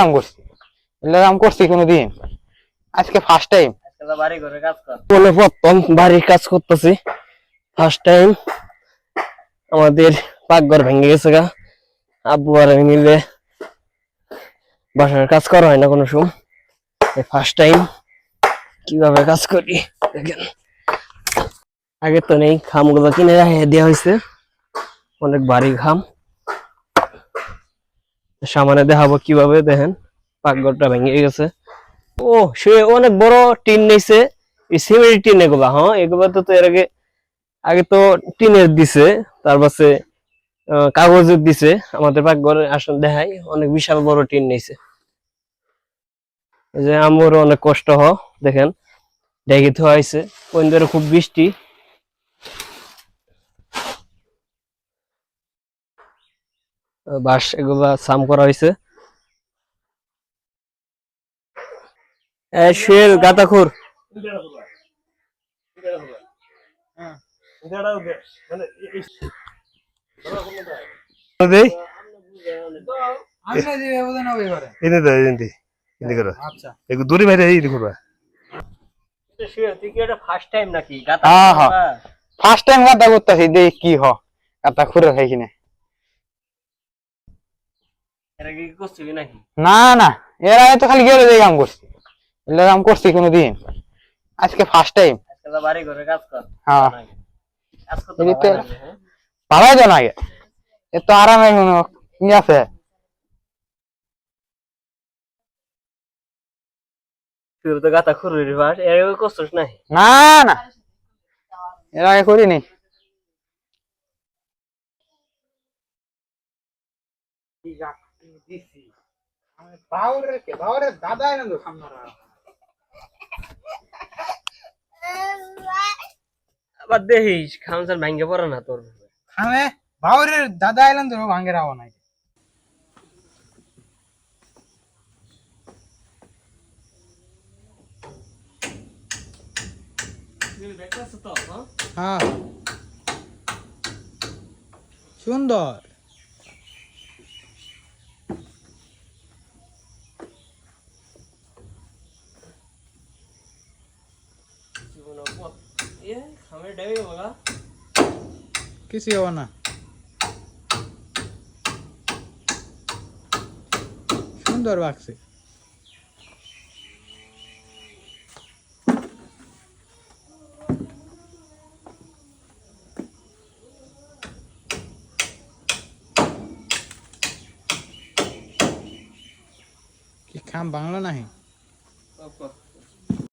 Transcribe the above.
কাম করছি। এগুলো কাম করছি কোনোদিন। আজকে ফার্স্ট টাইম বাড়ি ঘরে কাজ কর। বলে প্রথম বাড়ির কাজ করতেছি। ফার্স্ট টাইম আমাদের পাকঘর ভেঙে গেছে গা। আব্বু আর আমি মিলে বাসার কাজ করা হয় না কোনো সময়। ফার্স্ট টাইম কীভাবে কাজ করি দেখেন। আগে তো নেই খামগুলো কিনে দেওয়া হয়েছে। অনেক ভারী খাম। সামনে দেখাবো কীভাবে দেখেন। পাকঘরটা ভেঙে গেছে। ও, সে অনেক বড় টিন এই সিমেন্ট টিন এগুলা হ্যাঁ? এগুলা তো এর আগে আগে তো টিনের দিছে তারপরে কাগজের দিছে। আমাদের পাকঘরে আসলে দেখাই, অনেক বিশাল বড় টিন এই যে আমার অনেক কষ্ট, হ, দেখেন। ডেকে থোয়া হয়েছে। কোন খুব বৃষ্টি। বাঁশ এগুলা সাম করা হয়েছে এই শুয়ের গাতাখুর দূরে বাইরে এই করবা। ফার্স্ট টাইম নাকি গাতা। ফার্স্ট টাইম গাদা করতেছি দেখ কি হ গাদা খুঁড়ে খাই কিনে এটা কি করছিলি নাকি না না এর আগে তো খালি গেলে কাম করছি। এগুলো কাম করছি কোনোদিন। আজকে ফার্স্ট টাইম বাড়ি ঘরে কাজ কর। হ্যাঁ। হ্যাঁ? ভালোই তো লাগে এ তো আরামে কোনো আছে। তুই তো গাতা খুরুরি বাসের আগে করছিস নাই না না। এর আগে করিনি। দিছি। আমি বাউরের কে? বাউরের দাদা এনে তো সামনে আবার দেখিস খামসার ভাঙ্গে পড়ে না তোর আমি বাউরের দাদা এলেন তো ভাঙ্গে রাও নাই। হ্যাঁ। সুন্দর। খামের ডাবি বাবা কিছুই হবে না সুন্দর বাক্সে কি খাম বাংলা নাহি